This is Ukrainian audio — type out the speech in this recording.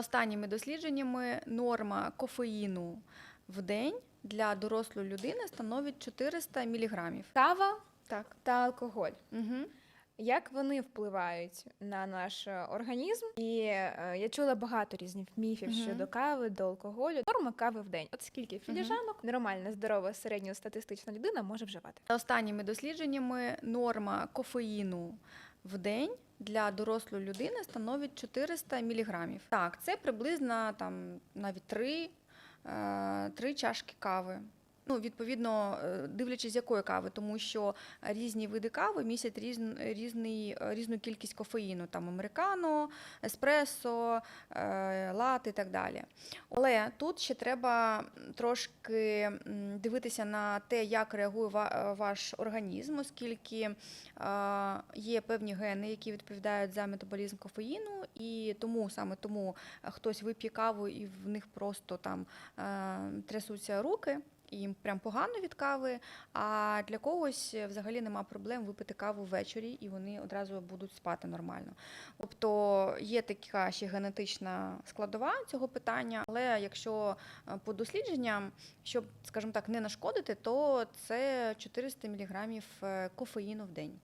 останніми дослідженнями норма кофеїну в день для дорослої людини становить 400 мг. Кава Так. та алкоголь. Угу. Як вони впливають на наш е, організм? І е, я чула багато різних міфів Мгм. щодо кави, до алкоголю. Норма кави в день. От скільки філіжанок нормальна, здорова, середньостатистична людина може вживати? За останніми дослідженнями норма кофеїну в день для дорослої людини становить 400 мг. Так, це приблизно там навіть 3, 3 чашки кави. Ну, відповідно, е, дивлячись, якої кави, тому що різні види кави містять різн, різний, е, різну кількість кофеїну, там американо, еспресо, е, лат і так далі. Але тут ще треба трошки дивитися на те, як реагує ваш організм, оскільки є певні гени, які відповідають за метаболізм кофеїну, і тому саме тому хтось вип'є каву і в них просто там трясуться руки. І їм прям погано від кави, а для когось взагалі нема проблем випити каву ввечері, і вони одразу будуть спати нормально. Тобто є така ще генетична складова цього питання, але якщо е, по дослідженням, щоб, скажімо так, не нашкодити, то це 400 мг кофеїну в день.